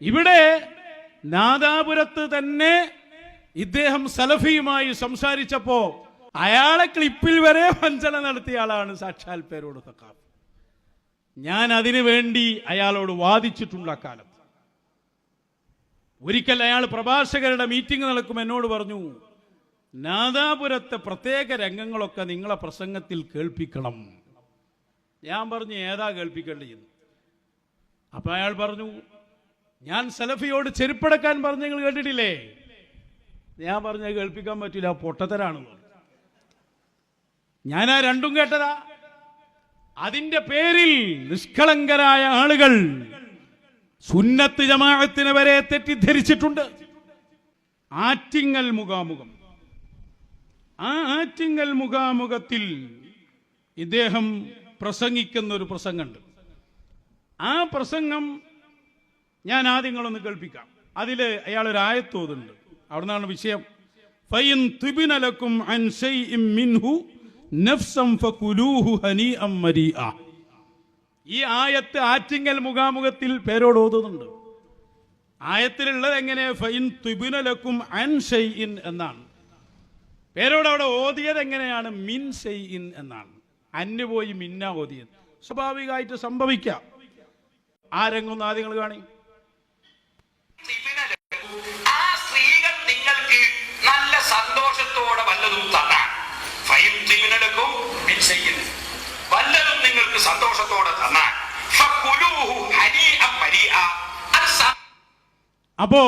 ഇവിടെ നാദാപുരത്ത് തന്നെ ഇദ്ദേഹം സലഫിയുമായി സംസാരിച്ചപ്പോ അയാളെ ക്ലിപ്പിൽ വരെ വഞ്ചന നടത്തിയ ആളാണ് സാക്ഷാൽ പേരോട് തക്കാഫ്. ഞാൻ അതിനു വേണ്ടി അയാളോട് വാദിച്ചിട്ടുണ്ട് അക്കാലത്ത് ഒരിക്കൽ അയാൾ പ്രഭാഷകരുടെ മീറ്റിംഗ് നടക്കും എന്നോട് പറഞ്ഞു നാദാപുരത്തെ പ്രത്യേക രംഗങ്ങളൊക്കെ നിങ്ങളെ പ്രസംഗത്തിൽ കേൾപ്പിക്കണം. ഞാൻ പറഞ്ഞു ഏതാ കേൾപ്പിക്കേണ്ടത്? അപ്പൊ അയാൾ പറഞ്ഞു ഞാൻ സലഫിയോട് ചെരുപ്പടക്കാൻ പറഞ്ഞു നിങ്ങൾ കേട്ടിട്ടില്ലേ? ഞാൻ പറഞ്ഞ കേൾപ്പിക്കാൻ പറ്റില്ല പൊട്ടത്തരാണ് ഞാനാ രണ്ടും കേട്ടതാ. അതിന്റെ പേരിൽ നിഷ്കളങ്കരായ ആളുകൾ സുന്നത്ത് ജമാഅത്തിനെ വരെ തെറ്റിദ്ധരിച്ചിട്ടുണ്ട്. ആറ്റിങ്ങൽ മുഖാമുഖം. ആ ആറ്റിങ്ങൽ മുഖാമുഖത്തിൽ ഇദ്ദേഹം പ്രസംഗിക്കുന്ന ഒരു പ്രസംഗമുണ്ട്. ആ പ്രസംഗം ഞാൻ ആദ്യം നിങ്ങളൊന്ന് കേൾപ്പിക്കാം. അതിൽ അയാൾ ഒരു ആയത്തോതുണ്ട്. അവിടുന്നാണ് വിഷയം. ഫൈൻ തുബിനലക്കും അൻ ശൈഇം മിൻഹു നഫ്സം ഫകുലൂഹു ഹനീഅം മരീഅ. ഈ ആയത്ത് ആറ്റിങ്ങൽ മുഖാമുഖത്തിൽ പേരോട് ഓതുന്നുണ്ട്. ആയത്തിലുള്ളത് എങ്ങനെ? ഫൈൻ തുബിനലക്കും അൻ ഷൈഇൻ എന്നാണ്. പേരോട് അവിടെ ഓതിയത് എങ്ങനെയാണ്? മിൻ ഷൈഇൻ എന്നാണ്. അന്ന് പോയി മിന്ന ഓതിയത്. സ്വാഭാവികമായിട്ട് സംഭവിക്കാം. ആ രംഗം ആദ്യം നിങ്ങൾ കാണി. ആ സ്ത്രീകൾ നിങ്ങൾക്ക് നല്ല സന്തോഷത്തോടെ വല്ലതും തന്നാൽ. മിൻ വല്ലതും നിങ്ങൾക്ക് സന്തോഷത്തോടെ തന്നാൽ. അപ്പോ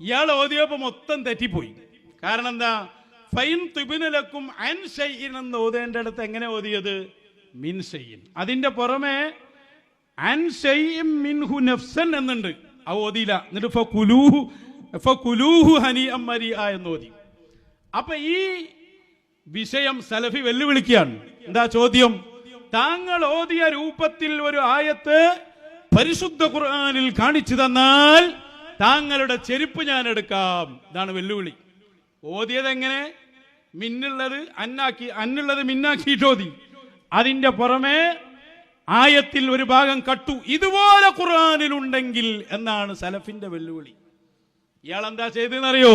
ഇയാൾ ഓതിയപ്പോ മൊത്തം തെറ്റിപ്പോയി. കാരണം എന്താ? ഫൈൻ തുബിനലക്കും അൻ ഷൈഇൻ എന്ന് ഓതേണ്ട അടുത്ത് എങ്ങനെ ഓതിയത്? മിൻ ഷൈഇൻ അതിന്റെ പുറമെ അൻ ഷൈഇൻ മിൻഹു നഫ്സൻ എന്നുണ്ട്. ആ ഓതിയില്ല എന്നിട്ട് ഫകുലൂഹു ഫകുലൂഹു ഹനീഅം മരീഅ എന്ന് ഓതി. അപ്പൊ ഈ വിഷയം സലഫി വെല്ലുവിളിക്കുകയാണ്. എന്താ ചോദ്യം? താങ്കൾ ഓതിയ രൂപത്തിൽ ഒരു ആയത്ത് പരിശുദ്ധ ഖുർആനിൽ കാണിച്ചു തന്നാൽ താങ്കളുടെ ചെരുപ്പ് ഞാൻ എടുക്കാം. ഇതാണ് വെല്ലുവിളി. ഓതിയത് എങ്ങനെ? മിന്നുള്ളത് അന്നാക്കി അന്നുള്ളത് മിന്നാക്കിയിട്ട് ഓതി. അതിന്റെ പുറമെ ആയത്തിൽ ഒരു ഭാഗം കട്ടു. ഇതുപോലെ ഖുർആനിൽ ഉണ്ടെങ്കിൽ എന്നാണ് സലഫിന്റെ വെല്ലുവിളി. ഇയാൾ എന്താ ചെയ്തെന്നറിയോ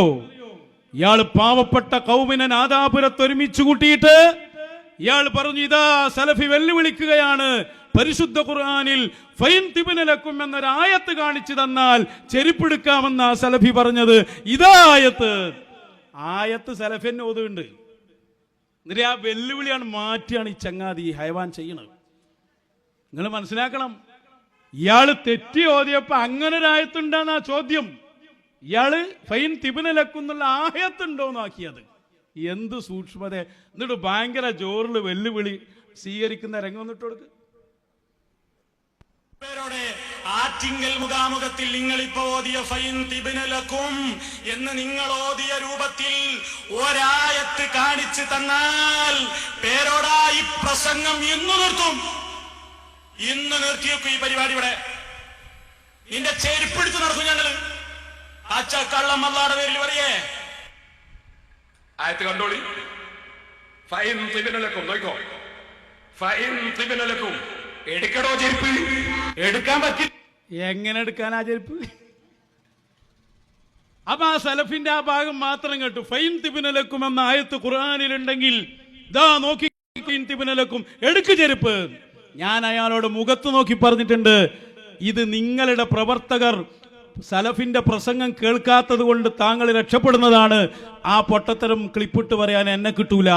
ഇയാൾ പാവപ്പെട്ട കൗമിനെ നാദാപുരത്ത് ഒരുമിച്ച് കൂട്ടിയിട്ട് ഇയാൾ പറഞ്ഞു ഇതാ സലഫി വെല്ലുവിളിക്കുകയാണ്. പരിശുദ്ധ ഖുർആാനിൽ ഫൈൻ തിബിനലക്കും എന്നൊരു ആയത്ത് കാണിച്ചു തന്നാൽ ചെരുപ്പെടുക്കാമെന്ന സലഫി പറഞ്ഞത്. ഇതാ ആയത്ത്. ആയത്ത് സലഫിന് ഓതുണ്ട് എന്നിട്ട് ആ വെല്ലുവിളിയാണ് മാറ്റിയാണ് ഈ ചങ്ങാതി ഈ ഹൈവാൻ ചെയ്യണത്. നിങ്ങൾ മനസ്സിലാക്കണം. ഇയാൾ തെറ്റി ഓതിയപ്പോ അങ്ങനെ ഒരായത്തുണ്ടാന്ന് ആ ചോദ്യം. ഇയാൾ ഫൈൻ തിബിനലക്കുന്നുള്ള ആയത്തുണ്ടോന്നാക്കിയത് എന്ത് സൂക്ഷ്മത. എന്നിട്ട് ഭയങ്കര ജോറിൽ വെല്ലുവിളി സ്വീകരിക്കുന്ന രംഗം വന്നിട്ട് കൊടുക്ക്. പേരോടെ ആറ്റിങ്കൽ മുഖാമുഖത്തിൽ നിങ്ങൾ ഇപ്പൊ ഓതിയ ഫൈൻ തിബിനലക്കും എന്ന് നിങ്ങൾ ഓതിയ രൂപത്തിൽ ഒരായത്ത് കാണിച്ചു തന്നാൽ പേരോടാ ഈ പ്രസംഗം എന്നു നിർത്തും. ഇന്ന് നിർത്തിവെക്കും ഈ പരിപാടി ഇവിടെ. നിന്റെ ചെരുപ്പിടിച്ച് നടക്കും ഞങ്ങൾ. അച്ചക്കള്ളം അല്ലാടെ പേരിൽ പറയേ. ആയത്ത് കണ്ടോളി. ഫൈൻ തിബിനലക്കും നോക്കോ. ഫൈൻ തിബിനലക്കും എടുക്കടോ ചെരുപ്പ്. എടുക്കാൻ പറ്റില്ല എങ്ങനെ എടുക്കാൻ ആ ചെരുപ്പ്? അപ്പൊ ആ സലഫിന്റെ ആ ഭാഗം മാത്രം കേട്ടു. ഫൈൻ തിബിനലക്കും എന്ന ആയത്ത് ഖുർആാനിലുണ്ടെങ്കിൽ ദാ നോക്കി ഫൈൻ തിബിനലക്കും എടുക്ക് ചെരുപ്പ്. ഞാൻ അയാളോട് മുഖത്ത് നോക്കി പറഞ്ഞിട്ടുണ്ട് ഇത് നിങ്ങളുടെ പ്രവർത്തകർ സലഫിന്റെ പ്രസംഗം കേൾക്കാത്തത് കൊണ്ട് താങ്കൾ രക്ഷപ്പെടുന്നതാണ് ആ പൊട്ടത്തരം ക്ലിപ്പിട്ട് പറയാൻ എന്നെ കിട്ടൂല.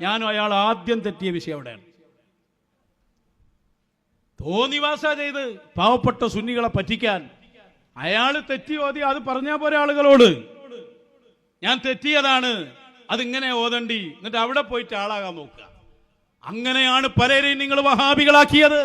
ഞാനും അയാൾ ആദ്യം തെറ്റിയ വിഷയം അവിടെയാണ്. തോന്നിവാസ ചെയ്ത് പാവപ്പെട്ട സുന്നികളെ പറ്റിക്കാൻ. അയാൾ തെറ്റി ഓതി അത് പറഞ്ഞാ പോരെ ആളുകളോട്. ഞാൻ തെറ്റിയതാണ് അതിങ്ങനെ ഓതണ്ടി. എന്നിട്ട് അവിടെ പോയിട്ട് ആളാകാൻ നോക്കുക. അങ്ങനെയാണ് പലരെയും നിങ്ങൾ വഹാബികളാക്കിയത്.